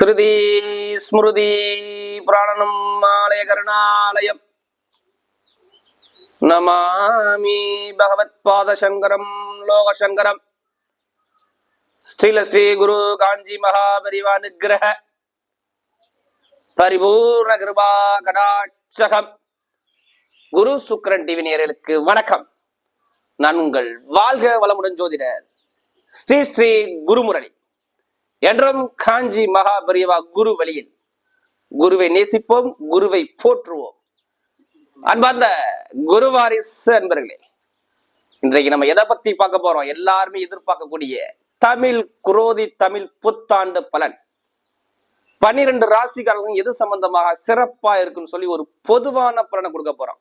ஸ்ருதி ஸ்மிருதி புராணனும் ஆலய கருணாலயம். நமாமி பகவத் பாதசங்கரம் லோகசங்கரம். ஸ்ரீல ஸ்ரீ குரு காஞ்சி மகாபரிவா நிகிரக பரிபூர்ண கிருபா கடாட்சகம். குரு சுக்கரன் டிவி நேரலுக்கு வணக்கம். நான் உங்கள் வாழ்க வளமுடன் ஜோதிடர் ஸ்ரீ ஸ்ரீ குருமுரளி. என்றும் காஞ்சி மகாபரிவா குரு வழியில். குருவை நேசிப்போம் குருவை போற்றுவோம். அன்பார்ந்த குருவாரிஸ் அன்பர்களே இன்றைக்கு நம்ம எதை பத்தி பார்க்க போறோம்? எல்லாருமே எதிர்பார்க்கக்கூடிய தமிழ் குரோதி தமிழ் புத்தாண்டு பலன். பன்னிரண்டு ராசிக்காரர்களும் எது சம்பந்தமாக சிறப்பா இருக்குன்னு சொல்லி ஒரு பொதுவான பலனை கொடுக்க போறோம்.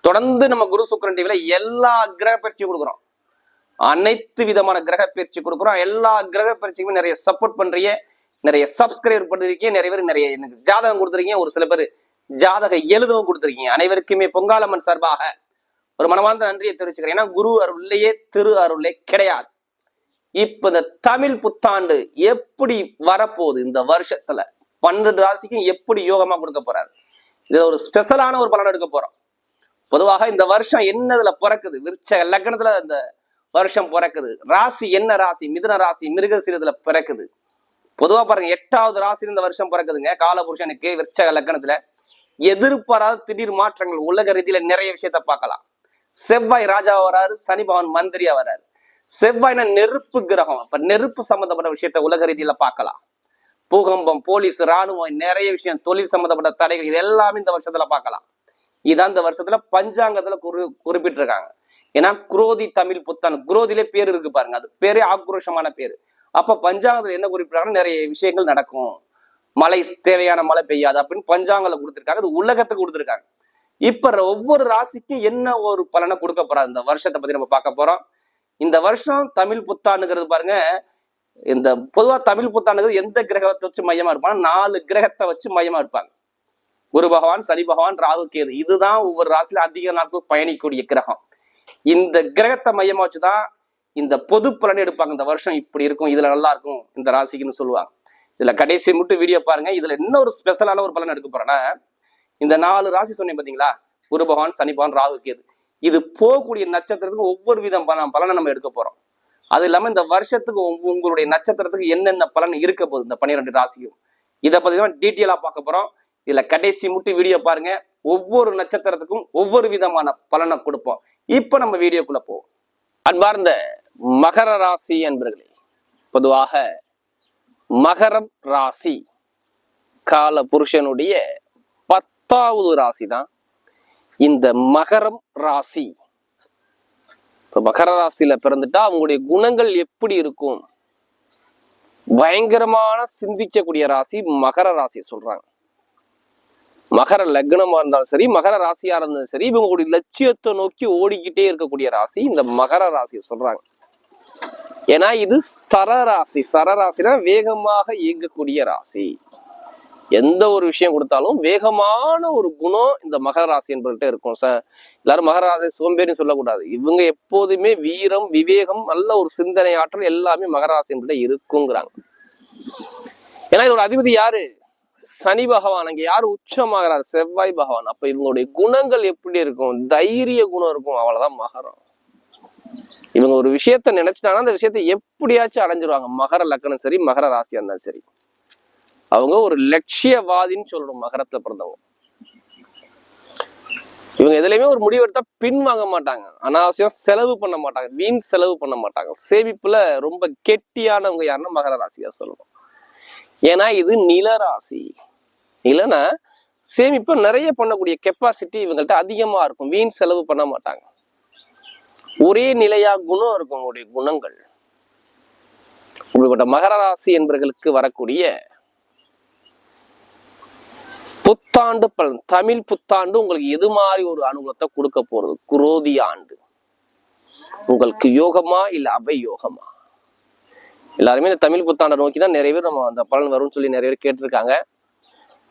தொடர்ந்து நம்ம குரு சுக்கரன் டிவில எல்லா கிரக பயிற்சியும் கொடுக்குறோம். அனைத்து விதமான கிரக பயிற்சி கொடுக்குறோம். எல்லா கிரக பயிற்சிக்குமே நிறைய சப்போர்ட் பண்றீங்க. நிறைய சப்ஸ்கிரைப் பண்ணிருக்கீங்க நிறைய பேர் நிறைய எனக்கு ஜாதகம் கொடுத்துருக்கீங்க. ஒரு சில பேர் ஜாதக எழுதவும் கொடுத்துருக்கீங்க. அனைவருக்குமே பொங்காலம்மன் சார்பாக ஒரு மனமார்ந்த நன்றியை தெரிவிச்சுக்கிறேன். ஏன்னா குரு அருள்லையே திரு அருளே கிடையாது. இப்ப இந்த தமிழ் புத்தாண்டு எப்படி வரப்போகுது? இந்த வருஷத்துல பன்னெண்டு ராசிக்கும் எப்படி யோகமா கொடுக்க போறாரு? இதுல ஒரு ஸ்பெஷலான ஒரு பலன் எடுக்க போறோம். பொதுவாக இந்த வருஷம் என்னதுல பிறக்குது? விருச்ச லக்னத்துல இந்த வருஷம் பிறக்குது. ராசி என்ன ராசி? மிதுன ராசி மிருகசீரத்துல பிறக்குது. பொதுவா பாருங்க எட்டாவது ராசி இந்த வருஷம் பிறக்குதுங்க. காலபுருஷனுக்கு விருச்சக லக்னத்துல எதிர்பாராத திடீர் மாற்றங்கள் உலக ரீதியில நிறைய விஷயத்த பார்க்கலாம். செவ்வாய் ராஜா வராரு சனி பவன் மந்திரியா வராரு. செவ்வாய்னா நெருப்பு கிரகம். அப்ப நெருப்பு சம்பந்தப்பட்ட விஷயத்த உலக ரீதியில பார்க்கலாம். பூகம்பம் போலீஸ் ராணுவம் நிறைய விஷயம் தொழில் சம்பந்தப்பட்ட தடைகள் இது எல்லாமே இந்த வருஷத்துல பார்க்கலாம். இதான் இந்த வருஷத்துல பஞ்சாங்கத்துல குறி குறிப்பிட்டிருக்காங்க. ஏன்னா குரோதி தமிழ் புத்தன் குரோதிலே பேர் இருக்கு பாருங்க அது பேரே ஆக்ரோஷமான பேர். அப்ப பஞ்சாங்கத்துல என்ன குறிப்பிட்டாங்கன்னா நிறைய விஷயங்கள் நடக்கும். மழை தேவையான மழை பெய்யாது அப்படின்னு பஞ்சாங்கல கொடுத்துருக்காங்க அது உலகத்துக்கு கொடுத்துருக்காங்க. இப்ப ஒவ்வொரு ராசிக்கும் என்ன ஒரு பலனை கொடுக்க போறாரு? இந்த வருஷத்தை பத்தி நம்ம பார்க்க போறோம். இந்த வருஷம் தமிழ் புத்தாண்டுங்கிறது பாருங்க இந்த பொதுவா தமிழ் புத்தாண்டுங்கிறது எந்த கிரகத்தை வச்சு மையமா இருப்பாங்க நாலு கிரகத்தை வச்சு மையமா இருப்பாங்க. குரு பகவான் சனி பகவான் ராகு கேது. இதுதான் ஒவ்வொரு ராசியில அதிக நாட்கள் பயணிக்கக்கூடிய கிரகம். இந்த கிரகத்தை மையமா வச்சுதான் இந்த பொது பலன் எடுப்பாங்க. இந்த வருஷம் இப்படி இருக்கும் இதுல நல்லா இருக்கும் இந்த ராசிக்குன்னு சொல்லுவாங்க. இதுல கடைசி மட்டும் வீடியோ பாருங்க. இதுல என்ன ஒரு ஸ்பெஷலான ஒரு பலன் எடுக்க போறேன்னா இந்த நாலு ராசி சொன்னேன் பாத்தீங்களா? குரு பகவான் சனி பகவான் ராகு கேது. இது போகக்கூடிய நட்சத்திரத்துக்கு ஒவ்வொரு விதம் பலனை நம்ம எடுக்க போறோம். அது இல்லாம இந்த வருஷத்துக்கு உங்களுடைய நட்சத்திரத்துக்கு என்னென்ன பலன் இருக்க போகுது? இந்த பன்னிரெண்டு ராசியும் இதை பத்தி தான் டீட்டெயிலா பார்க்க போறோம். இதுல கடைசி மட்டும் வீடியோ பாருங்க. ஒவ்வொரு நட்சத்திரத்துக்கும் ஒவ்வொரு விதமான பலனை கொடுப்போம். இப்போ நம்ம வீடியோக்குள்ள போவோம். அன்பார்ந்த மகர ராசி அன்பர்களே பொதுவாக மகரம் ராசி கால புருஷனுடைய பத்தாவது ராசி தான் இந்த மகரம் ராசி இப்போ மகர ராசியில பிறந்துட்டா அவங்களுடைய குணங்கள் எப்படி இருக்கும்? பயங்கரமான சிந்திக்கக்கூடிய ராசி மகர ராசியை சொல்றாங்க. மகர லக்னமா இருந்தாலும் சரி மகர ராசியா இருந்தாலும் சரி இவங்களுடைய லட்சியத்தை நோக்கி ஓடிக்கிட்டே இருக்கக்கூடிய ராசி இந்த மகர ராசியை சொல்றாங்க. ஏன்னா இது ஸ்தரராசி ராசி. வேகமாக இயங்கக்கூடிய ராசி. எந்த ஒரு விஷயம் கொடுத்தாலும் வேகமான ஒரு குணம் இந்த மகர ராசி என்பவர்கிட்ட இருக்கும் சார். எல்லாரும் மகர ராசி சோம்பேறின்னு சொல்லக்கூடாது. இவங்க எப்போதுமே வீரம் விவேகம் நல்ல ஒரு சிந்தனை ஆற்றல் எல்லாமே மகர ராசி என்பவர்கிட்ட இருக்குங்கிறாங்க. ஏன்னா இதோட அதிபதி யாரு? சனி பகவான் அங்க யாரு உச்சமாகிறார்? செவ்வாய் பகவான். அப்ப இவங்களுடைய குணங்கள் எப்படி இருக்கும்? தைரிய குணம் இருக்கும். அவ்வளவுதான் மகரம். இவங்க ஒரு விஷயத்த நினைச்சிட்டாங்கன்னா அந்த விஷயத்த எப்படியாச்சும் அடைஞ்சிருவாங்க. மகர லக்கணம் சரி மகர ராசியா இருந்தாலும் சரி. அவங்க ஒரு லட்சியவாதின்னு சொல்லணும் மகரத்துல பிறந்தவங்க. இவங்க எதுலையுமே ஒரு முடிவு எடுத்தா பின் வாங்க மாட்டாங்க. அனாவசியம் செலவு பண்ண மாட்டாங்க. வீண் செலவு பண்ண மாட்டாங்க. சேமிப்புல ரொம்ப கெட்டியானவங்க யாருன்னா மகர ராசியா சொல்லணும். ஏன்னா இது நிலராசி நிலனா சேமிப்பு நிறைய பண்ணக்கூடிய கெப்பாசிட்டி இவங்கள்ட்ட அதிகமா இருக்கும். வீண் செலவு பண்ண மாட்டாங்க. ஒரே நிலையா குணம் இருக்கும் உங்களுடைய குணங்கள். இப்படிப்பட்ட மகர ராசி என்பவர்களுக்கு வரக்கூடிய புத்தாண்டு பலன் தமிழ் புத்தாண்டு உங்களுக்கு எது மாதிரி ஒரு அனுகூலத்தை கொடுக்க போறது குரோதி ஆண்டு. உங்களுக்கு யோகமா இல்ல அவை யோகமா எல்லாருமே இந்த தமிழ் புத்தாண்டை நோக்கி தான் நிறைய பேர் நம்ம அந்த பலன் வரும்னு சொல்லி நிறைய பேர் கேட்டிருக்காங்க.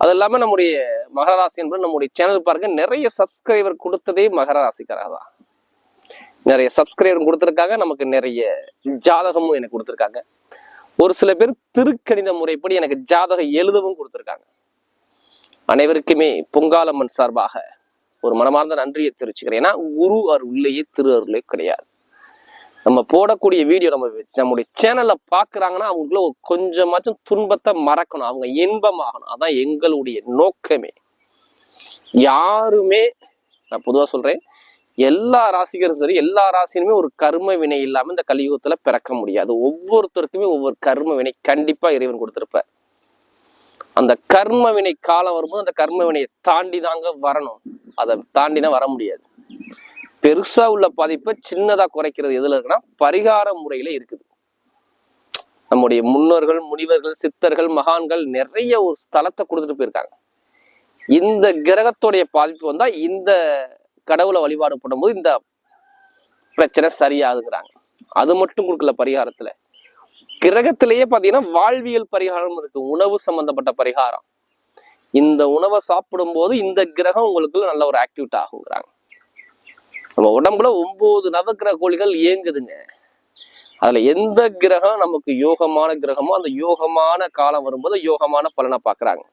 அது இல்லாமல் நம்முடைய மகர ராசி என்பது நம்முடைய சேனல் பாருங்க நிறைய சப்ஸ்கிரைபர் கொடுத்ததே மகரராசிக்காரதா தான். நிறைய சப்ஸ்கிரைபர் கொடுத்துருக்காங்க நமக்கு நிறைய ஜாதகமும் எனக்கு கொடுத்துருக்காங்க. ஒரு சில பேர் திருக்கணித முறைப்படி எனக்கு ஜாதகம் எழுதவும் கொடுத்துருக்காங்க. அனைவருக்குமே பொங்காலம்மன் சார்பாக ஒரு மனமார்ந்த நன்றியை தெரிவிச்சுக்கிறேன். ஏன்னா குரு அருள்லேயே திரு அருளே கிடையாது. நம்ம போடக்கூடிய வீடியோ நம்ம நம்முடைய சேனல்ல பாக்குறாங்கன்னா அவங்களுக்குள்ள ஒரு கொஞ்சமாச்சும் துன்பத்தை மறக்கணும். அவங்க இன்பமாகணும். அதான் எங்களுடைய நோக்கமே. யாருமே நான் பொதுவா சொல்றேன் எல்லா ராசிகரும் சரி எல்லா ராசியுமே ஒரு கர்ம வினை இல்லாம இந்த கலியுகத்துல பிறக்க முடியாது. ஒவ்வொருத்தருக்குமே ஒவ்வொரு கர்ம வினை கண்டிப்பா இறைவன் கொடுத்திருப்பார். அந்த கர்ம வினை காலம் வரும்போது அந்த கர்ம வினையை தாண்டி தாங்க வரணும். அதை தாண்டினா வர முடியாது. பெருசா உள்ள பாதிப்பை சின்னதா குறைக்கிறது எதுல இருக்குன்னா பரிகார முறையில இருக்குது. நம்முடைய முன்னோர்கள் முனிவர்கள் சித்தர்கள் மகான்கள் நிறைய ஒரு ஸ்தலத்தை கொடுத்துட்டு போயிருக்காங்க. இந்த கிரகத்துடைய பாதிப்பு வந்தா இந்த கடவுளை வழிபாடு பண்ணும்போது இந்த பிரச்சனை சரியாகுங்கிறாங்க அது மட்டும் கொடுக்கல பரிகாரத்துல. கிரகத்திலேயே பாத்தீங்கன்னா வாழ்வியல் பரிகாரம் இருக்கு உணவு சம்பந்தப்பட்ட பரிகாரம். இந்த உணவை சாப்பிடும் போது இந்த கிரகம் உங்களுக்கு நல்ல ஒரு ஆக்டிவிட் ஆகுங்கிறாங்க. நம்ம உடம்புல ஒன்பது நவக்கிரக கோள்கள் இயங்குதுங்க. அதுல எந்த கிரகம் நமக்கு யோகமான கிரகமோ அந்த யோகமான காலம் வரும்போது யோகமான பலனை பாக்குறாங்க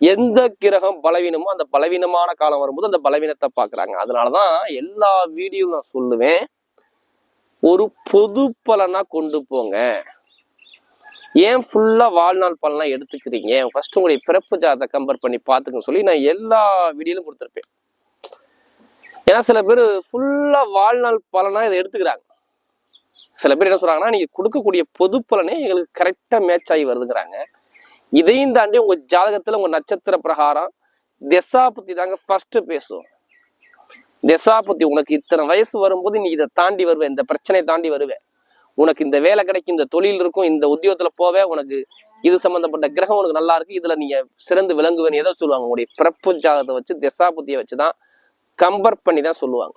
எந்த கிரகம் பலவீனமோ அந்த பலவீனமான காலம் வரும்போது அந்த பலவீனத்தை பாக்குறாங்க அதனாலதான் எல்லா வீடியோ நான் சொல்லுவேன். ஒரு பொது பலனா கொண்டு போங்க. ஏன் ஃபுல்லா வாழ்நாள் பலனா எடுத்துக்கிறீங்க? ஃபர்ஸ்ட் உங்களுடைய பிறப்பு ஜாதத்தை கம்பேர் பண்ணி பாத்துக்கன்னு சொல்லி நான் எல்லா வீடியோலும் கொடுத்துருப்பேன். ஏன்னா சில பேர் ஃபுல்லா வாழ்நாள் பலனா இதை எடுத்துக்கிறாங்க. சில பேர் என்ன சொல்றாங்கன்னா நீங்க கொடுக்கக்கூடிய பொது பலனே எங்களுக்கு கரெக்டா மேட்ச் ஆகி வருதுங்கிறாங்க. இதையும் தாண்டி உங்க ஜாதகத்துல உங்க நட்சத்திர பிரகாரம் திசா பத்தி தாங்க ஃபர்ஸ்ட் பேசும். திசா பத்தி உனக்கு இத்தனை வயசு வரும்போது நீ இதை தாண்டி வருவேன் இந்த பிரச்சனையை தாண்டி வருவேன் உனக்கு இந்த வேலை கிடைக்கும் இந்த தொழில் இருக்கும் இந்த உத்தியோகத்துல போவே உனக்கு இது சம்பந்தப்பட்ட கிரகம் உனக்கு நல்லா இருக்கு இதுல நீங்க சிறந்து விளங்குவேன்னு ஏதோ சொல்லுவாங்க. உங்களுடைய பிறப்பு ஜாதகத்தை வச்சு திசா புத்தியை வச்சுதான் கம்பேர் பண்ணி தான் சொல்லுவாங்க.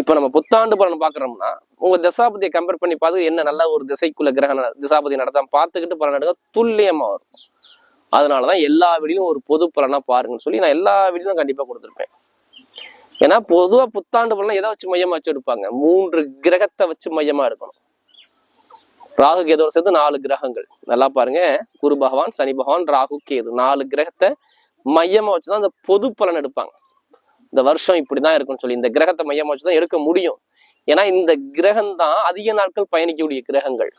இப்போ நம்ம புத்தாண்டு பலன் பார்க்குறோம்னா உங்கள் திசாபதியை கம்பேர் பண்ணி பார்த்து என்ன நல்ல ஒரு திசைக்குள்ள கிரக திசாபதி நடத்தாம பார்த்துக்கிட்டு பலன் எடுக்க துல்லியமாக வரும். அதனால தான் எல்லா வீடியும் ஒரு பொது பலனாக பாருங்கன்னு சொல்லி நான் எல்லா வீடியும் கண்டிப்பாக கொடுத்துருப்பேன். ஏன்னா பொதுவாக புத்தாண்டு பலன் எதை வச்சு மையமாக வச்சு எடுப்பாங்க? மூன்று கிரகத்தை வச்சு மையமாக இருக்கணும் ராகு கேதோட சேர்ந்து நாலு கிரகங்கள். நல்லா பாருங்க. குரு பகவான் சனி பகவான் ராகு கேது. நாலு கிரகத்தை மையமா வச்சுதான் அந்த பொது பலன் எடுப்பாங்க. இந்த வருஷம் இப்படிதான் இருக்கும்னு சொல்லி இந்த கிரகத்தை மையமா வச்சுதான் எடுக்க முடியும். ஏன்னா இந்த கிரகம் தான் அதிக நாட்கள் பயணிக்கக்கூடிய கிரகங்கள்.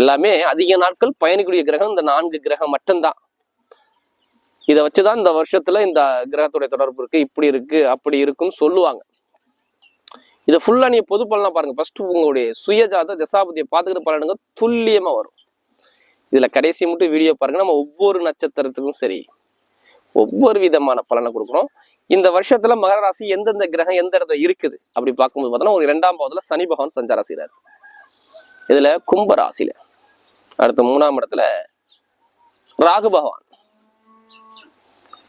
எல்லாமே அதிக நாட்கள் பயணிக்கக்கூடிய கிரகம் இந்த நான்கு கிரகம் மட்டும்தான். இதை வச்சுதான் இந்த வருஷத்துல இந்த கிரகத்துடைய தொடர்பு இருக்கு இப்படி இருக்கு அப்படி இருக்குன்னு சொல்லுவாங்க. இதை ஃபுல்லா நீங்க பொது பலனா பாருங்க. ஃபர்ஸ்ட் உங்களுடைய சுயஜாத தசாபதியை பார்த்துக்கிட்டு பலனுங்க துல்லியமா வரும். இதுல கடைசி மட்டும் வீடியோ பாருங்க. நம்ம ஒவ்வொரு நட்சத்திரத்துக்கும் சரி. ஒவ்வொரு விதமான பலனை கொடுக்குறோம். இந்த வருஷத்துல மகர ராசி எந்தெந்த கிரகம் எந்த இடத்துல இருக்குது? அப்படி பார்க்கும்போது பார்த்தோன்னா ஒரு இரண்டாம் பாவத்துல சனி பகவான் சஞ்சாரம் இதுல கும்ப ராசியில அடுத்து மூணாம் இடத்துல ராகு பகவான்.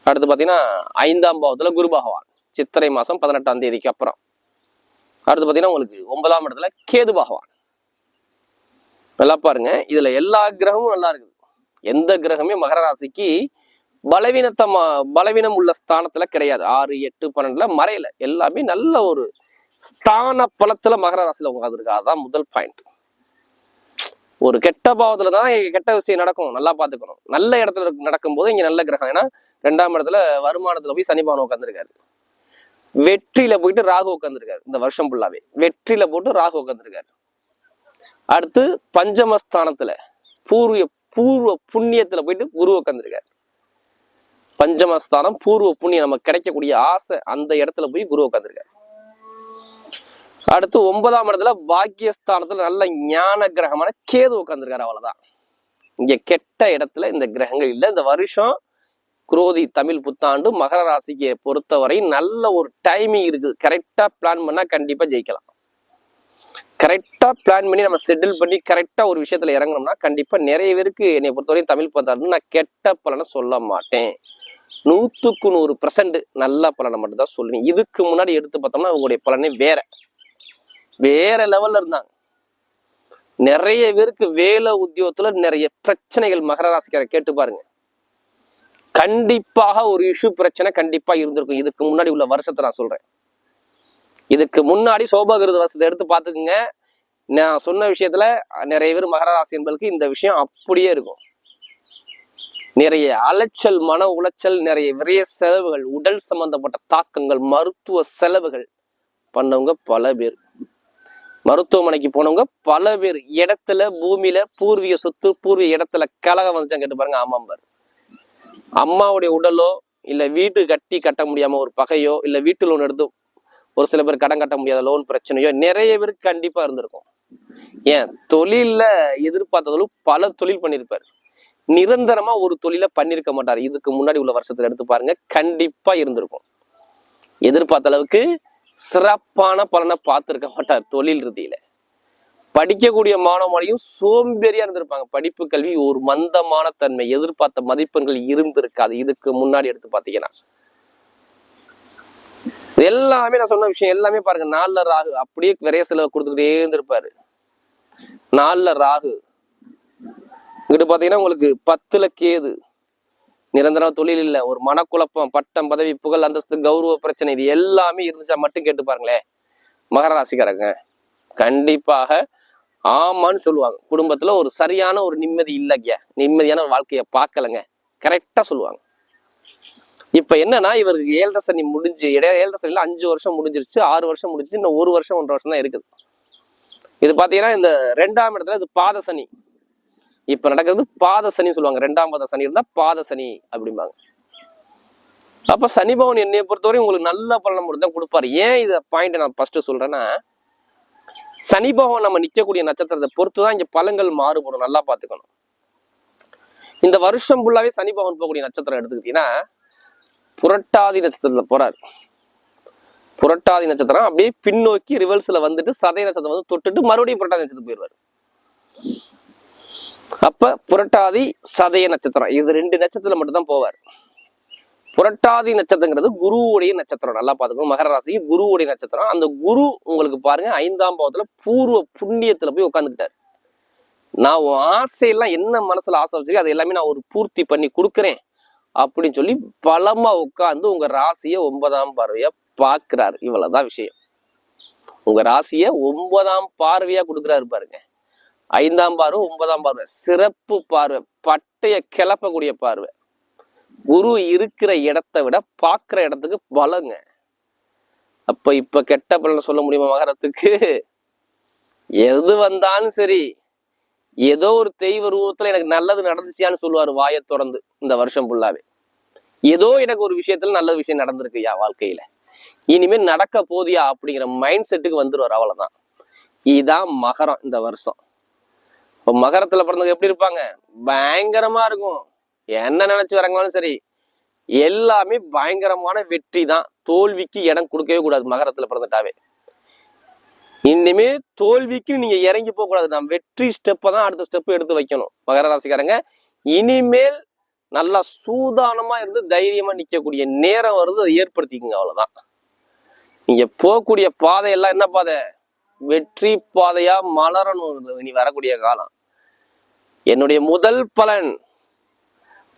அடுத்து பாத்தீங்கன்னா ஐந்தாம் பாவத்துல குரு பகவான். சித்திரை மாசம் பதினெட்டாம் தேதிக்கு அப்புறம். அடுத்து பாத்தீங்கன்னா உங்களுக்கு ஒன்பதாம் இடத்துல கேது பகவான். நல்லா பாருங்க இதுல எல்லா கிரகமும் நல்லா இருக்குது. எந்த கிரகமே மகர ராசிக்கு பலவீனத்தை பலவீனம் உள்ள ஸ்தானத்துல கிடையாது. ஆறு எட்டு பன்னெண்டுல மறையல. எல்லாமே நல்ல ஒரு ஸ்தான பலத்துல மகர ராசியில உட்காந்துருக்கு அதான் முதல் பாயிண்ட் ஒரு கெட்ட பாவத்துல தான் கெட்ட விஷயம் நடக்கும். நல்லா பாத்துக்கணும் நல்ல இடத்துல நடக்கும் நடக்கும்போது இங்க நல்ல கிரகம். ஏன்னா ரெண்டாம் இடத்துல வருமானத்துல போய் சனி உட்காந்துருக்காரு வெற்றியில போயிட்டு ராகு உட்காந்துருக்காரு இந்த வருஷம் ஃபுல்லாவே வெற்றியில போட்டு ராகு உட்காந்துருக்காரு அடுத்து பஞ்சமஸ்தானத்துல பூர்வ பூர்வ புண்ணியத்துல போயிட்டு குரு உட்காந்துருக்காரு பஞ்சமஸ்தானம் பூர்வ புண்ணியம் நமக்கு கிடைக்கக்கூடிய ஆசை அந்த இடத்துல போய் குரு உட்காந்துருக்காரு அடுத்து ஒன்பதாம் இடத்துல பாக்கியஸ்தானத்துல நல்ல ஞான கிரகமான கேது உட்காந்துருக்காரு அவ்வளவுதான். இங்க கெட்ட இடத்துல இந்த கிரகங்கள் இல்லை. இந்த வருஷம் குரோதி தமிழ் புத்தாண்டு மகர ராசிக்கு பொறுத்தவரை நல்ல ஒரு டைமிங் இருக்குது. கரெக்டா பிளான் பண்ணா கண்டிப்பா ஜெயிக்கலாம். கரெக்டாக பிளான் பண்ணி நம்ம செட்டில் பண்ணி கரெக்டாக ஒரு விஷயத்துல இறங்கணும்னா கண்டிப்பாக நிறைய பேருக்கு என்னை பொறுத்தவரையும் தமிழ் புத்தாண்டு நான் கெட்ட பலனை சொல்ல மாட்டேன். நூற்றுக்கு நூறு பர்சன்ட் நல்ல பலனை மட்டும்தான் சொல்லுவேன். இதுக்கு முன்னாடி எடுத்து பார்த்தோம்னா அவங்களுடைய பலனே வேற. வேற லெவலில் இருந்தாங்க. நிறைய பேருக்கு வேலை உத்தியோகத்துல நிறைய பிரச்சனைகள் மகர ராசிக்கார கேட்டு பாருங்க. கண்டிப்பாக ஒரு இஷ்யூ பிரச்சனை கண்டிப்பா இருந்திருக்கும். இதுக்கு முன்னாடி உள்ள வருஷத்தை நான் சொல்றேன். இதுக்கு முன்னாடி சோபகிருத வசத்தை எடுத்து பார்த்துக்குங்க. நான் சொன்ன விஷயத்துல நிறைய பேர் மகர ராசி என்பதுக்கு இந்த விஷயம் அப்படியே இருக்கும். நிறைய அலைச்சல் மன உளைச்சல் நிறைய விரைய செலவுகள் உடல் சம்பந்தப்பட்ட தாக்கங்கள் மருத்துவ செலவுகள் பண்ணவங்க பல பேர். மருத்துவமனைக்கு போனவங்க பல பேர். இடத்துல பூமியில பூர்வீக சொத்து பூர்வீக இடத்துல கலகம் வந்துச்சா கேட்டு பாருங்க ஆமாம் பாரு. அம்மாவுடைய உடலோ இல்ல வீடு கட்டி கட்ட முடியாம ஒரு பகையோ இல்ல வீட்டு லோன் எடுத்து ஒரு சில பேர் கடன் கட்ட முடியாத லோன் பிரச்சனையோ நிறைய பேருக்கு கண்டிப்பா இருந்திருக்கும். ஏன்? தொழில்ல எதிர்பார்த்ததும் பல தொழில் பண்ணியிருப்பாரு. நிரந்தரமா ஒரு தொழில பண்ணிருக்க மாட்டார். இதுக்கு முன்னாடி உள்ள வருஷத்துல எடுத்து பாருங்க கண்டிப்பா இருந்திருக்கும். எதிர்பார்த்த அளவுக்கு சிறப்பான பலனை பார்த்திருக்க மாட்டார் தொழில் ரீதியில. படிக்கக்கூடிய மாணவனையும் சோம்பேறியா இருந்திருப்பாங்க. படிப்பு கல்வி ஒரு மந்தமான தன்மை. எதிர்பார்த்த மதிப்பெண்கள் இருந்திருக்காது. இதுக்கு முன்னாடி எடுத்து பாத்தீங்கன்னா எல்லாமே நான் சொன்ன விஷயம் எல்லாமே பாருங்க. நாலுல ராகு. அப்படியே விரைய செலவு கொடுத்துக்கிட்டே இருந்திருப்பாரு. நாலுல ராகு. இங்கிட்டு பாத்தீங்கன்னா உங்களுக்கு பத்துல கேது. நிரந்தர தொழில் இல்ல. ஒரு மனக்குழப்பம் பட்டம் பதவி புகழ் அந்தஸ்து கௌரவ பிரச்சனை இது எல்லாமே இருந்துச்சா மட்டும் கேட்டு பாருங்களேன். மகர ராசிக்காரங்க. கண்டிப்பாக ஆமான்னு சொல்லுவாங்க. குடும்பத்துல ஒரு சரியான ஒரு நிம்மதி இல்லைங்க. நிம்மதியான ஒரு வாழ்க்கையை பார்க்கலங்க. கரெக்டா சொல்லுவாங்க. இப்ப என்னன்னா இவருக்கு ஏழரை சனி முடிஞ்சு இடையே ஏழரை சனியில் அஞ்சு வருஷம் முடிஞ்சிருச்சு ஆறு வருஷம் முடிஞ்சிச்சு இன்னும் ஒரு வருஷம் ஒன்றரை வருஷம் தான் இருக்குது. இது பாத்தீங்கன்னா இந்த ரெண்டாம் இடத்துல இது பாத சனி. இப்ப நடக்கிறது பாத சனி சொல்லுவாங்க. ரெண்டாம் பாத சனி இருந்தா பாத சனி அப்படிம்பாங்க. அப்ப சனி பவன் என்னைய பொறுத்தவரை உங்களுக்கு நல்ல பலனை மட்டும் தான் கொடுப்பாரு. ஏன் இதை பாயிண்ட் நான் ஃபர்ஸ்ட் சொல்றேன்னா சனி பகவான் நம்ம நிற்கக்கூடிய நட்சத்திரத்தை பொறுத்து தான் இங்க பழங்கள் மாறுபடும். நல்லா பாத்துக்கணும். இந்த வருஷம் ஃபுல்லாவே சனி பகவான் போகக்கூடிய நட்சத்திரம் எடுத்துக்கிட்டீங்கன்னா புரட்டாதி நட்சத்திரத்தில் போறார். புரட்டாதி நட்சத்திரம் அப்படியே பின்னோக்கி ரிவர்ஸில் வந்துட்டு சதய நட்சத்திரம் வந்து தொட்டுட்டு மறுபடியும் புரட்டாதி நட்சத்திரம் போயிடுவார். அப்ப புரட்டாதி சதய நட்சத்திரம் இது ரெண்டு நட்சத்திரத்துல மட்டும்தான் போவார். புரட்டாதி நட்சத்திரங்கிறது குருவுடைய நட்சத்திரம். நல்லா பார்த்துக்கணும். மகர ராசி குருவுடைய நட்சத்திரம். அந்த குரு உங்களுக்கு பாருங்க ஐந்தாம் பாவத்துல பூர்வ புண்ணியத்துல போய் உட்காந்துக்கிட்டாரு நான் உன் ஆசையெல்லாம் என்ன மனசுல ஆசை வச்சிருக்கேன் அது எல்லாமே நான் ஒரு பூர்த்தி பண்ணி கொடுக்குறேன். அப்படின்னு சொல்லி பலமா உட்கார்ந்து உங்க ராசியை ஒன்பதாம் பார்வையா பாக்குறாரு இவ்வளவுதான் விஷயம். உங்க ராசியை ஒன்பதாம் பார்வையா கொடுக்குறாரு பாருங்க. ஐந்தாம் பார்வை ஒன்பதாம் பார்வை. சிறப்பு பார்வை பட்டைய கிளப்பக்கூடிய பார்வை. குரு இருக்கிற இடத்தை விட பாக்குற இடத்துக்கு பலங்க. அப்ப இப்ப கெட்ட பலனை சொல்ல முடியுமா மகரத்துக்கு? எது வந்தாலும் சரி. ஏதோ ஒரு தெய்வ ரூபத்துல எனக்கு நல்லது நடந்துச்சியான்னு சொல்லுவார் வாயை திறந்து இந்த வருஷம் ஃபுல்லாவே ஏதோ எனக்கு ஒரு விஷயத்துல நல்ல விஷயம் நடந்திருக்குயா வாழ்க்கையில. இனிமேல் நடக்க போதியா அப்படிங்கிற மைண்ட் செட்டுக்கு வந்துருவார் அவ்வளவுதான். இதுதான் மகரம் இந்த வருஷம். இப்போ மகரத்துல பிறந்தவங்க எப்படி இருப்பாங்க? பயங்கரமா இருக்கும். என்ன நினைச்சு வரங்களாலும் சரி. எல்லாமே பயங்கரமான வெற்றி தான் தோல்விக்கு இடம் கொடுக்கவே கூடாது மகரத்துல பிறந்துட்டாவே. இனிமே தோல்விக்கு நீங்க இறங்கி போக கூடாது. நான் வெற்றி ஸ்டெப்பை தான் அடுத்த ஸ்டெப் எடுத்து வைக்கணும். மகர ராசிக்காரங்க இனிமேல் நல்லா சூதானமா இருந்து தைரியமா நிக்கக்கூடிய நேரம் வருது. அதை ஏற்படுத்திக்கங்க அவ்வளவுதான். நீங்க போகக்கூடிய பாதையெல்லாம் என்ன பாதை? வெற்றி பாதையா மலரணும். இனி வரக்கூடிய காலம். என்னுடைய முதல் பலன்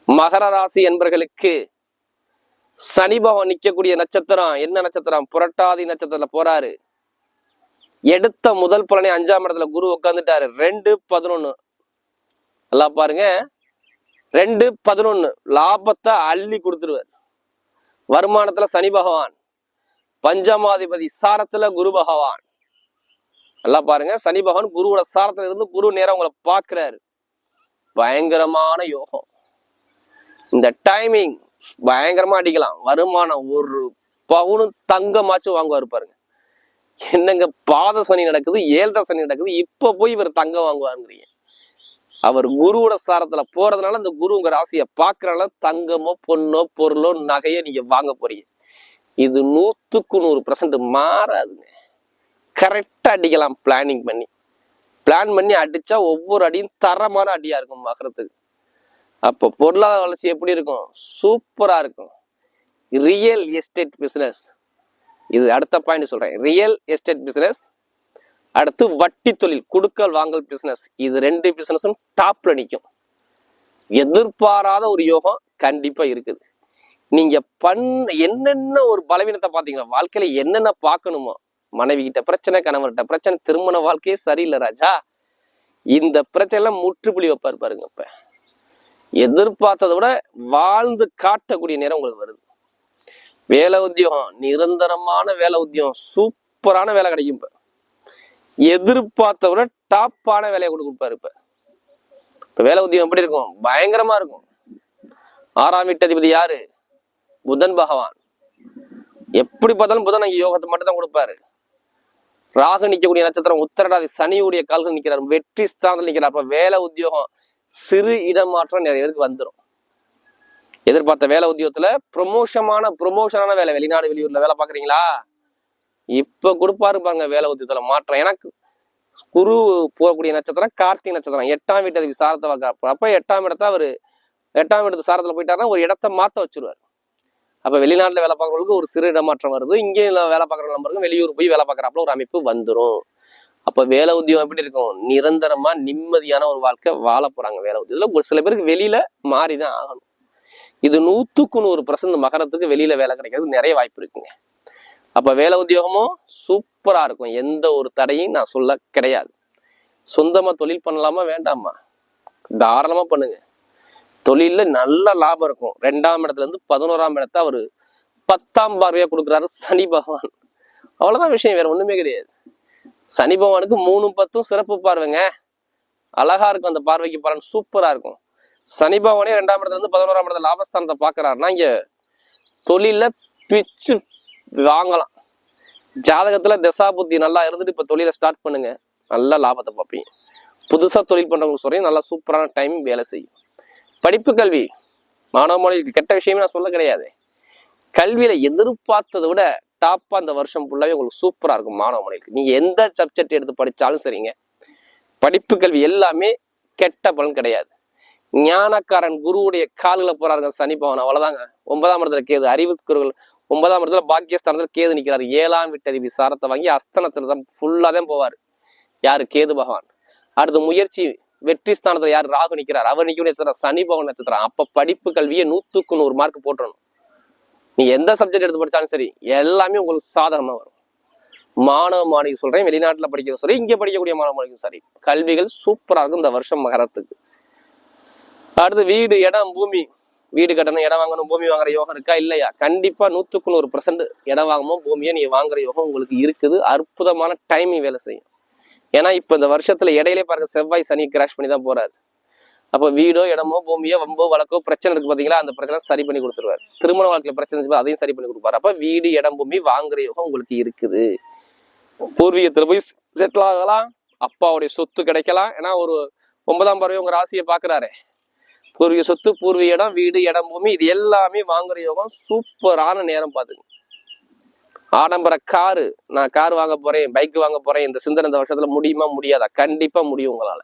மகர ராசி என்பர்களுக்கு சனி பகவான் நிக்கக்கூடிய நட்சத்திரம். என்ன நட்சத்திரம்? புரட்டாதி நட்சத்திரத்துல போறாரு. எடுத்த முதல் பலனை அஞ்சாம் இடத்துல குரு உட்காந்துட்டாரு ரெண்டு பதினொன்னு. நல்லா பாருங்க. ரெண்டு பதினொன்னு. லாபத்தை அள்ளி கொடுத்துருவார். வருமானத்துல சனி பகவான். பஞ்சமாதிபதி சாரத்துல குரு பகவான். நல்லா பாருங்க. சனி பகவான் குருவோட சாரத்துல இருந்து குரு நேரம் உங்களை பாக்குறாரு பயங்கரமான யோகம். இந்த டைமிங் பயங்கரமா அடிக்கலாம். வருமானம் ஒரு பவுனும் தங்கமாச்சும் வாங்குவாரு பாருங்க. என்னங்க பாத சனி நடக்குது ஏழரை சனி நடக்குது இப்ப போய் இவர் தங்கம் வாங்குவாருங்கிறீங்க. அவர் குருவோட சாரத்துல போறதுனால அந்த குரு உங்க ராசியை பாக்குறனால தங்கமோ பொண்ணோ பொருளோ நகையோ நீங்க வாங்க போறீங்க. இது நூத்துக்கு நூறு பர்சன்ட் மாறாதுங்க. கரெக்டா அடிக்கலாம் பிளானிங் பண்ணி. பிளான் பண்ணி அடிச்சா ஒவ்வொரு அடியும் தரமான அடியா இருக்கும் மகரத்துக்கு அப்போ பொருளாதார வளர்ச்சி எப்படி இருக்கும்? சூப்பரா இருக்கும். ரியல் எஸ்டேட் பிசினஸ் இது அடுத்த பாயிண்ட் சொல்றேன். ரியல் எஸ்டேட் பிசினஸ் அடுத்து வட்டி தொழில் கொடுக்கல் வாங்கல் பிசினஸ் இது ரெண்டு பிசினஸும் டாப்ல நிற்கும் எதிர்பாராத ஒரு யோகம் கண்டிப்பா இருக்குது. நீங்க பண் என்னென்ன ஒரு பலவீனத்தை பார்த்தீங்கன்னா வாழ்க்கையில என்னென்ன பார்க்கணுமோ மனைவி கிட்ட பிரச்சனை கணவர்கிட்ட பிரச்சனை திருமண வாழ்க்கையே சரியில்லை ராஜா. இந்த பிரச்சனைலாம் முற்றுப்புலி முற்றுப்புள்ளி வைப்பாரு பாருங்க இப்ப எதிர்பார்த்ததை விட வாழ்ந்து காட்டக்கூடிய நேரம் உங்களுக்கு வருது. வேலை உத்தியோகம் நிரந்தரமான வேலை உத்தியோகம் சூப்பரான வேலை கிடைக்கும் இப்ப. எதிர்பார்த்த விட டாப்பான வேலையை கொண்டு கொடுப்பாரு இப்ப. இப்ப வேலை உத்தியோகம் எப்படி இருக்கும்? பயங்கரமா இருக்கும். ஆறாம் வீட்டதிபதி யாரு? புதன் பகவான். எப்படி பார்த்தாலும் புதன் அங்கே யோகத்தை மட்டும் தான் கொடுப்பாரு. ராகு நிற்கக்கூடிய நட்சத்திரம் உத்தரடாதி சனியுடைய கால்கள் நிற்கிறார் வெற்றி ஸ்தானத்தில் நிற்கிறார் அப்ப வேலை உத்தியோகம் சிறு இடமாற்றம் நிறைய பேருக்கு வந்துடும் எதிர்பார்த்த வேலை உத்தியோகத்துல ப்ரொமோஷமான ப்ரொமோஷனான வேலை. வெளிநாடு வெளியூர்ல வேலை பாக்குறீங்களா இப்ப கொடுப்பாரு பாருங்க வேலை உத்தியோகத்துல மாற்றம். எனக்கு குரு போகக்கூடிய நட்சத்திரம் கார்த்திகை நட்சத்திரம். எட்டாம் வீட்டு விசாரத்தை பார்க்க அப்ப எட்டாம் இடத்த அவரு எட்டாம் வீட்டு சாரத்துல போயிட்டாருன்னா ஒரு இடத்த மாத்த வச்சிருவாரு. அப்ப வெளிநாட்டுல வேலை பார்க்கறவங்களுக்கு ஒரு சிறு இடமாற்றம் வருது. இங்கே வேலை பார்க்குற நம்பருக்கும் வெளியூர் போய் வேலை பார்க்குறாப்புல ஒரு அமைப்பு வந்துடும் அப்ப வேலை உத்தியோகம் எப்படி இருக்கும்? நிரந்தரமா நிம்மதியான ஒரு வாழ்க்கை வாழ போறாங்க வேலை உத்தியோகத்துல. ஒரு சில பேருக்கு வெளியில மாறிதான் ஆகணும். இது நூற்றுக்கு நூறு பர்சன்ட் மகரத்துக்கு வெளியில வேலை கிடைக்கிறது நிறைய வாய்ப்பு இருக்குங்க. அப்போ வேலை உத்தியோகமும் சூப்பராக இருக்கும். எந்த ஒரு தடையும் நான் சொல்ல கிடையாது. சொந்தமாக தொழில் பண்ணலாமா வேண்டாமா? தாராளமாக பண்ணுங்க. தொழிலில் நல்ல லாபம் இருக்கும். ரெண்டாம் இடத்துல இருந்து பதினோராம் இடத்த அவர் பத்தாம் பார்வையாக கொடுக்குறாரு சனி பகவான். அவ்வளோதான் விஷயம் வேற ஒன்றுமே கிடையாது. சனி பகவானுக்கு மூணும் பத்தும் சிறப்பு பார்வைங்க. அழகா இருக்கும் அந்த பார்வைக்கு பலன் சூப்பராக இருக்கும். சனி பகவானே ரெண்டாம் இடத்துல இருந்து பதினோராம் இடத்துல லாபஸ்தானத்தை பார்க்குறாருன்னா இங்கே தொழிலில் பிச்சு வாங்கலாம். ஜாதகத்தில் தசா புத்தி நல்லா இருந்துட்டு இப்போ தொழிலை ஸ்டார்ட் பண்ணுங்க. நல்லா லாபத்தை பார்ப்பீங்க. புதுசாக தொழில் பண்ணுறவங்க சொல்கிறீங்க நல்லா சூப்பரான டைம் வேலை செய்யும். படிப்பு கல்வி மாணவ மாணவிகளுக்கு கெட்ட விஷயமே நான் சொல்ல கிடையாது. கல்வியில் எதிர்பார்த்ததை விட டாப்பாக அந்த வருஷம் ஃபுல்லாகவே உங்களுக்கு சூப்பராக இருக்கும் மாணவ மாணவிகளுக்கு. நீங்கள் எந்த சப்ஜெக்ட் எடுத்து படித்தாலும் சரிங்க. படிப்பு கல்வி எல்லாமே கெட்ட பலன் கிடையாது. ஞானக்காரன் குருவுடைய கால்களை போறாருங்க சனி பவன் அவ்வளவுதாங்க. ஒன்பதாம் இடத்துல கேது அறிவுக்குறவர்கள் ஒன்பதாம் இடத்துல பாக்கியஸ்தானத்துல கேது நிற்கிறார் ஏழாம் விட்டறிவி சாரத்தை வாங்கி அஸ்தனத்துல தான் ஃபுல்லா தான் போவார். யாரு? கேது பகவான். அடுத்து முயற்சி வெற்றி ஸ்தானத்துல யார்? ராகு நிற்கிறார் அவர் நிற்கும் நட்சத்திரம் சனி பகவான் நட்சத்திரம். அப்ப படிப்பு கல்வியை நூத்துக்கு நூறு மார்க் போட்டுறணும். நீ எந்த சப்ஜெக்ட் எடுத்து படிச்சாலும் சரி எல்லாமே உங்களுக்கு சாதகமா வரும். மாணவ மாணவி சொல்றேன் வெளிநாட்டுல படிக்கிறது சரி இங்க படிக்கக்கூடிய மாணவ மாணவியும் சரி. கல்விகள் சூப்பரா இருக்கும் இந்த வருஷம் மகரத்துக்கு. அடுத்து வீடு இடம் பூமி. வீடு கட்டணும் இடம் வாங்கணும் பூமி வாங்குற யோகம் இருக்கா? இல்லையா? கண்டிப்பா நூத்துக்கு நூறு பர்சன்ட் இடம் வாங்கணும் பூமியை நீங்க வாங்குற யோகம் உங்களுக்கு இருக்குது. அற்புதமான டைமிங் வேலை செய்யும். ஏன்னா இப்ப இந்த வருஷத்துல இடையிலே பாருங்க செவ்வாய் சனி கிராஷ் பண்ணி தான் போறாரு. அப்போ வீடோ இடமோ பூமியோ வம்போ வழக்கோ பிரச்சனை இருக்கு பாத்தீங்களா? அந்த பிரச்சனை சரி பண்ணி கொடுத்துருவாரு. திருமண வாழ்க்கையில பிரச்சனை அதையும் சரி பண்ணி கொடுப்பாரு. அப்ப வீடு இடம் பூமி வாங்குற யோகம் உங்களுக்கு இருக்குது. பூர்வீகத்துல போய் செட்டில் ஆகலாம். அப்பாவுடைய சொத்து கிடைக்கலாம். ஏன்னா ஒரு ஒன்பதாம் பறவை உங்க ராசியை பாக்குறாரு. பூர்வீக சொத்து பூர்வீக இடம் வீடு இடம் பூமி இது எல்லாமே வாங்குற யோகம் சூப்பரான நேரம் பாத்துங்க. ஆடம்பர காரு நான் கார் வாங்க போறேன் பைக் வாங்க போறேன் இந்த சிந்தனை இந்த வருஷத்துல முடியுமா முடியாதா? கண்டிப்பா முடியும் உங்களால.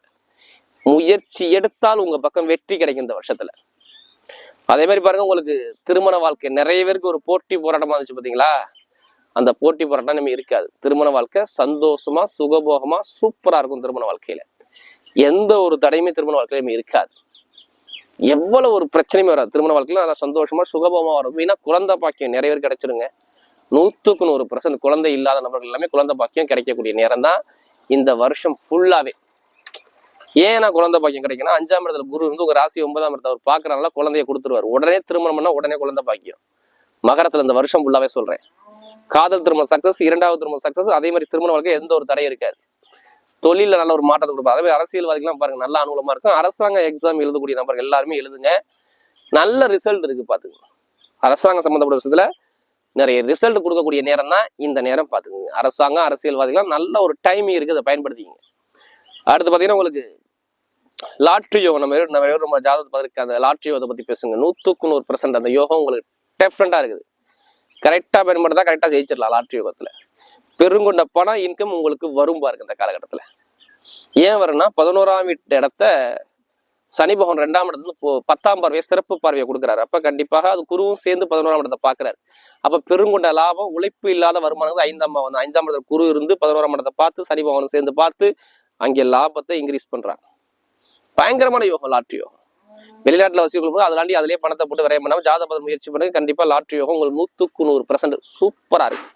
முயற்சி எடுத்தால் உங்க பக்கம் வெற்றி கிடைக்கும் இந்த வருஷத்துல. அதே மாதிரி பாருங்க உங்களுக்கு திருமண வாழ்க்கை நிறைய பேருக்கு ஒரு போட்டி போராட்டமா இருந்துச்சு பாத்தீங்களா? அந்த போட்டி போராட்டம் நம்ம இருக்காது. திருமண வாழ்க்கை சந்தோஷமா சுகபோகமா சூப்பரா இருக்கும் திருமண வாழ்க்கையில. எந்த ஒரு தடையுமே திருமண வாழ்க்கையிலுமே இருக்காது. எவ்வளவு ஒரு பிரச்சனையுமே வராது. திருமண வாழ்க்கையில் நல்லா சந்தோஷமா சுகபோகமா வரும். வீணா குழந்தை பாக்கியம் நிறைய பேர் கிடைச்சிருங்க. நூத்துக்கு நூறு பர்சன்ட் குழந்தை இல்லாத நபர்கள் எல்லாமே குழந்தை பாக்கியம் கிடைக்கக்கூடிய நேரம் தான் இந்த வருஷம் ஃபுல்லாவே ஏன்னா குழந்தை பாக்கியம் கிடைக்குன்னா அஞ்சாம் இடத்துல குரு இருந்து உங்க ராசி ஒன்பதாம் இடத்துல அவர் பாக்குறதுனால குழந்தைய கொடுத்துருவாரு. உடனே திருமணம் பண்ணா உடனே குழந்தை பாக்கியம். மகரத்துல இந்த வருஷம் ஃபுல்லாவே சொல்றேன். காதல் திருமணம் சக்சஸ் இரண்டாவது திருமணம் சக்சஸ் அதே மாதிரி திருமண வாழ்க்கை எந்த ஒரு தடையும் இருக்காது. தொழிலில் நல்ல ஒரு மாற்றத்தை கொடுப்போம் அதே மாதிரி அரசியல்வாதிகள்லாம் பாருங்க நல்ல அனுகூலமாக இருக்கும். அரசாங்க எக்ஸாம் எழுதக்கூடிய நபர்கள் எல்லாருமே எழுதுங்க. நல்ல ரிசல்ட் இருக்கு பாத்துங்க அரசாங்கம் சம்மந்தப்பட்ட விஷயத்துல நிறைய ரிசல்ட் கொடுக்கக்கூடிய நேரம் தான் இந்த நேரம் பார்த்துக்குங்க அரசாங்கம் அரசியல்வாதிகள்லாம் நல்ல ஒரு டைமிங் இருக்குது அதை பயன்படுத்திங்க அடுத்து பார்த்தீங்கன்னா உங்களுக்கு லாட்ரி யோகம். நம்ம நம்ம நம்ம ஜாதகத்தை பார்த்துருக்க அந்த லாட்ரி யோகத்தை பற்றி பேசுங்க. நூற்றுக்கு நூறு பர்சன்ட் அந்த யோகம் உங்களுக்கு டிஃப்ரெண்ட்டாக இருக்குது. கரெக்டாக பயன்படுத்தா கரெக்டாக ஜெயிச்சிடலாம் லாட்ரி யோகத்தில். பெருங்கொண்ட பணம் இன்கம் உங்களுக்கு வரும் பாருங்க இந்த காலகட்டத்துல. ஏன் வரும்னா பதினோராம் வீட்டு இடத்த சனி பகவான் ரெண்டாம் இடத்துல பத்தாம் பார்வையை சிறப்பு பார்வையை கொடுக்குறாரு. அப்ப கண்டிப்பாக அது குருவும் சேர்ந்து பதினோராம் இடத்தை பாக்குறாரு அப்ப பெருங்கொண்ட லாபம் உழைப்பு இல்லாத வருமானம் ஐந்தாம் பாவம் ஐந்தாம் இடத்துல குரு இருந்து பதினோராம் இடத்தை பார்த்து சனி பகவானும் சேர்ந்து பார்த்து அங்கே லாபத்தை இன்க்ரீஸ் பண்றாங்க. பயங்கரமான யோகம் லாட்ரி யோகம். வெளிநாட்டுல வசிக்கும் போது அதுலாண்டி அதிலேயே பணத்தை போட்டு விரையம் பண்ணாம ஜாதக முயற்சி பண்ணுங்க கண்டிப்பா லாட்ரி யோகம் உங்களுக்கு நூத்துக்கு நூறு பர்சன்ட் சூப்பரா இருக்கு.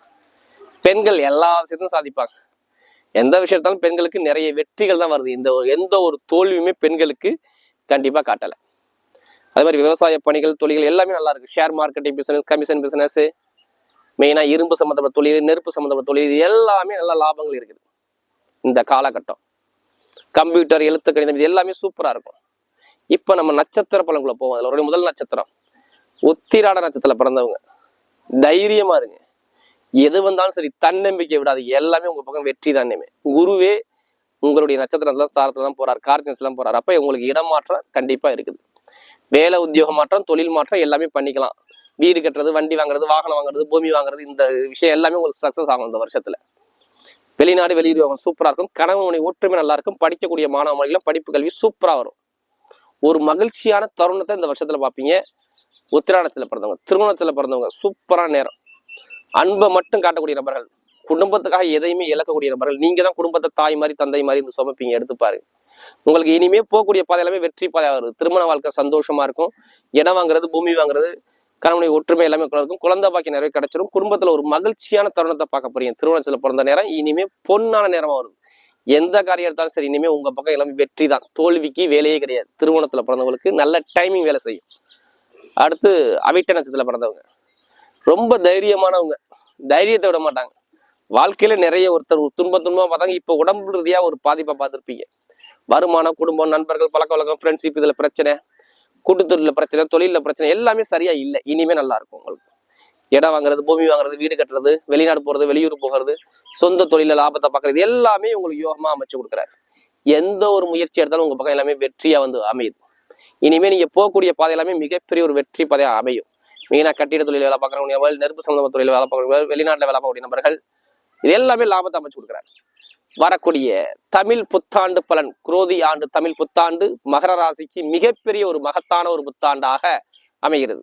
பெண்கள் எல்லா விஷயத்தையும் சாதிப்பாங்க. எந்த விஷயத்தாலும் பெண்களுக்கு நிறைய வெற்றிகள் தான் வருது. இந்த ஒரு எந்த ஒரு தோல்வியுமே பெண்களுக்கு கண்டிப்பா காட்டலை. அதே மாதிரி விவசாய பணிகள் தொழில்கள் எல்லாமே நல்லா இருக்கு. Share marketing business commission business மெயினாக இரும்பு சம்மந்தப்பட்ட தொழில் நெருப்பு சம்மந்தப்பட்ட தொழில் இது எல்லாமே நல்ல லாபங்கள் இருக்குது. இந்த காலகட்டம். கம்ப்யூட்டர் எழுத்து கணிதம் இது எல்லாமே சூப்பராக இருக்கும். இப்போ நம்ம நட்சத்திர பலன்குள்ள போவோம். அதில் ஒரு முதல் நட்சத்திரம். உத்திராட நட்சத்திரத்தில் பிறந்தவங்க. தைரியமாக இருங்க. எது வந்தாலும் சரி தன்னம்பிக்கை விடாது. எல்லாமே உங்க பக்கம் வெற்றி தானே குருவே உங்களுடைய நட்சத்திரத்துல சாரத்துல தான் போறாரு கார்த்திகன்ஸ் எல்லாம் போறாரு. அப்ப உங்களுக்கு இடம் மாற்றம் கண்டிப்பா இருக்குது. வேலை உத்தியோக மாற்றம் தொழில் மாற்றம் எல்லாமே பண்ணிக்கலாம். வீடு கட்டுறது வண்டி வாங்குறது வாகனம் வாங்குறது பூமி வாங்குறது இந்த விஷயம் எல்லாமே உங்களுக்கு சக்சஸ் ஆகும் இந்த வருஷத்துல. வெளிநாடு வெளியுறவு சூப்பரா இருக்கும். கணவனுடைய ஒற்றுமை நல்லா இருக்கும். படிக்கக்கூடிய மாணவ மாணவிகளும் படிப்பு கல்வி சூப்பரா வரும். ஒரு மகிழ்ச்சியான தருணத்தை இந்த வருஷத்துல பாப்பீங்க உத்திராடத்துல பிறந்தவங்க திருமணத்துல பிறந்தவங்க சூப்பரான நேரம். அன்பை மட்டும் காட்டக்கூடிய நபர்கள் குடும்பத்துக்காக எதையுமே இழக்கக்கூடிய நபர்கள் நீங்க தான் குடும்பத்தை தாய் மாதிரி தந்தை மாதிரி இந்த சுமப்பீங்க எடுத்து பாருங்க உங்களுக்கு இனிமே போகக்கூடிய பாதை எல்லாமே வெற்றி பாதையாக வருது திருமண வாழ்க்கை சந்தோஷமா இருக்கும். இடம் வாங்குறது பூமி வாங்குறது கணவனை ஒற்றுமை எல்லாமே இருக்கும் குழந்தை பாக்கி நிறைய கிடைச்சிரும். குடும்பத்துல ஒரு மகிழ்ச்சியான தருணத்தை பார்க்க போறீங்க. திருமணத்துல பிறந்த நேரம் இனிமே பொன்னான நேரமா வருது. எந்த காரியம் எடுத்தாலும் சரி இனிமே உங்க பக்கம் எல்லாமே வெற்றி தான். தோல்விக்கு வேலையே கிடையாது. திருமணத்துல பிறந்தவங்களுக்கு நல்ல டைமிங் வேலை செய்யும். அடுத்து அவிட்ட நட்சத்திரத்துல பிறந்தவங்க. ரொம்ப தைரியமானவங்க. தைரியத்தை விட மாட்டாங்க. வாழ்க்கையில நிறைய ஒருத்தர் துன்ப துன்பமா பார்த்தாங்க. இப்போ உடம்பு ரீதியா ஒரு பாதிப்பை பார்த்துருப்பீங்க. வருமானம் குடும்பம் நண்பர்கள் பழக்க வழக்கம் ஃப்ரெண்ட்ஷிப் இதுல பிரச்சனை கூட்டுத்தொழில பிரச்சனை தொழில பிரச்சனை எல்லாமே சரியா இல்லை. இனிமே நல்லா இருக்கும் உங்களுக்கு. இடம் வாங்குறது பூமி வாங்குறது வீடு கட்டுறது வெளிநாடு போறது வெளியூர் போகிறது சொந்த தொழில லாபத்தை பார்க்கறது எல்லாமே உங்களுக்கு யோகமா அமைச்சு கொடுக்குறாரு. எந்த ஒரு முயற்சி எடுத்தாலும் உங்க பக்கம் எல்லாமே வெற்றியா வந்து அமையுது. இனிமே நீங்க போகக்கூடிய பாதை எல்லாமே மிகப்பெரிய ஒரு வெற்றி பாதையா அமையும். மெயினாக கட்டிட தொழில் வேலை பார்க்குறவங்க நெருப்பு சம்பந்தமான தொழில் வேலை பார்க்குறவங்க வெளிநாட்டில் வேலை பார்க்கக்கூடிய நபர்கள் இது எல்லாமே லாபத்தை அமைச்சு கொடுக்குறாரு. வரக்கூடிய தமிழ் புத்தாண்டு பலன் குரோதி ஆண்டு தமிழ் புத்தாண்டு மகர ராசிக்கு மிகப்பெரிய ஒரு மகத்தான ஒரு புத்தாண்டாக அமைகிறது.